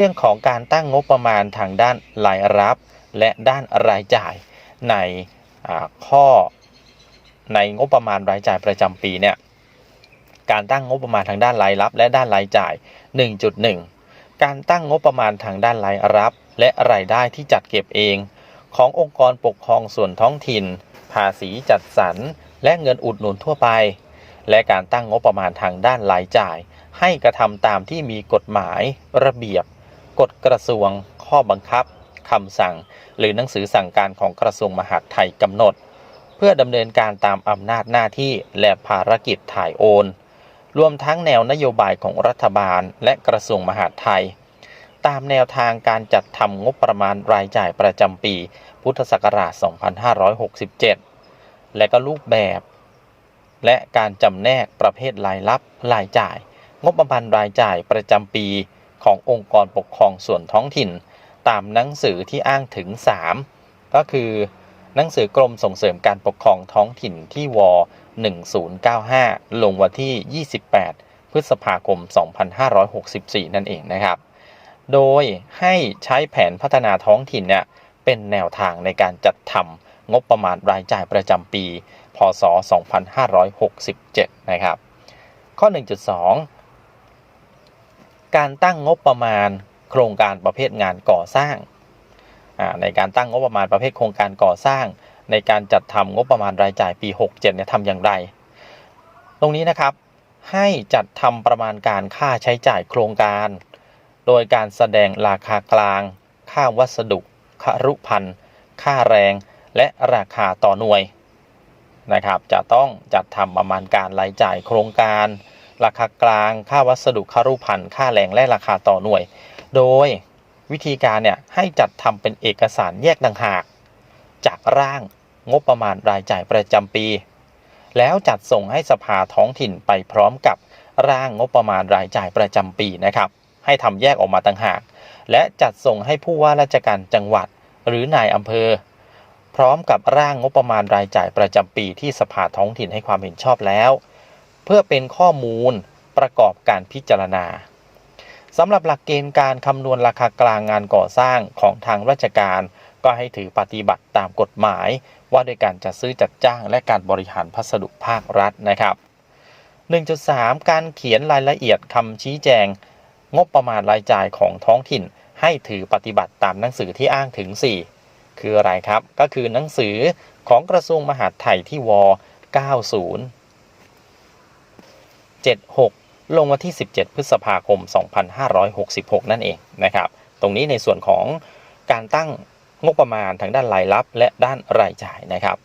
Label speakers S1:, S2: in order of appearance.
S1: เรื่องของการตั้งงบประมาณทางด้านรายรับ และด้านรายจ่ายในข้อในงบประมาณรายจ่ายประจำปีเนี่ยการตั้งงบประมาณทางด้านรายรับ และด้านรายจ่าย 1.1 การตั้งงบประมาณทางด้านรายรับ และรายได้ที่จัดเก็บเอง ขององค์กรปกครองส่วนท้องถิ่น ภาษีจัดสรร และเงินอุดหนุนทั่วไป และการตั้งงบประมาณทางด้านรายจ่าย ให้กระทำตามที่มีกฎหมายระเบียบ กฎกระทรวง ข้อบังคับคำสั่ง หรือหนังสือสั่งการของกระทรวงมหาดไทยกำหนด เพื่อดำเนินการตามอำนาจหน้าที่และภารกิจถ่ายโอน รวมทั้งแนวนโยบายของรัฐบาลและกระทรวงมหาดไทย ตามแนวทางการจัดทำงบประมาณรายจ่ายประจำปี พุทธศักราช 2567 และก็รูปแบบ และการจำแนกประเภทรายรับรายจ่าย งบประมาณรายจ่ายประจำปี ขององค์กรปกครองส่วนท้องถิ่น ตามหนังสือที่อ้างถึง 3 ก็คือ หนังสือกรมส่งเสริมการปกครองท้องถิ่นที่ว 1095 ลงวันที่ 28 พฤษภาคม 2564 นั่นเองนะครับ โดยให้ใช้แผนพัฒนาท้องถิ่นเนี่ยเป็นแนวทางในการจัดทำงบประมาณรายจ่ายประจำปี พศ 2567 นะครับ ข้อ 1.2 การตั้งงบประมาณโครงการประเภทงานก่อสร้าง ในการตั้งงบประมาณประเภทโครงการก่อสร้าง ในการจัดทำงบประมาณรายจ่ายปี 67เนี่ยทำอย่างไร ตรงนี้นะครับให้จัดทำประมาณการค่าใช้จ่ายโครงการ โดยการแสดงราคากลาง ค่าวัสดุคารุพันธ์ค่าแรง และราคาต่อหน่วยนะครับ จะต้องจัดทำประมาณการรายจ่ายโครงการ ราคากลาง ค่าวัสดุคารุพันธ์ค่าแรงและราคาต่อหน่วย โดยวิธีการเนี่ยให้จัดทำเป็นเอกสารแยกต่างหาก จากร่างงบประมาณรายจ่ายประจำปี แล้วจัดส่งให้สภาท้องถิ่นไปพร้อมกับร่างงบประมาณรายจ่ายประจำปีนะครับ ให้ทำแยกออกมาต่างหาก และจัดส่งให้ผู้ว่าราชการจังหวัด หรือนายอำเภอ พร้อมกับร่างงบประมาณรายจ่ายประจำปีที่สภาท้องถิ่นให้ความเห็นชอบแล้ว เพื่อเป็นข้อมูลประกอบการพิจารณาสำหรับหลักเกณฑ์การคำนวณราคากลางงานก่อสร้างของทางราชการ ก็ให้ถือปฏิบัติตามกฎหมาย ว่าด้วยการจัดซื้อจัดจ้างและการบริหารพัสดุภาครัฐนะครับ 1.3 การเขียนรายละเอียดคำชี้แจง งบประมาณรายจ่ายของท้องถิ่น ให้ถือปฏิบัติตามหนังสือที่อ้างถึง 4 คืออะไรครับ ก็คือหนังสือของกระทรวงมหาดไทยที่ว 90 76 ลงวันที่ 17 พฤษภาคม 2566 นั่นเองนะครับ ตรงนี้ในส่วนของการตั้งงบประมาณทางด้านรายรับและด้านรายจ่ายนะครับ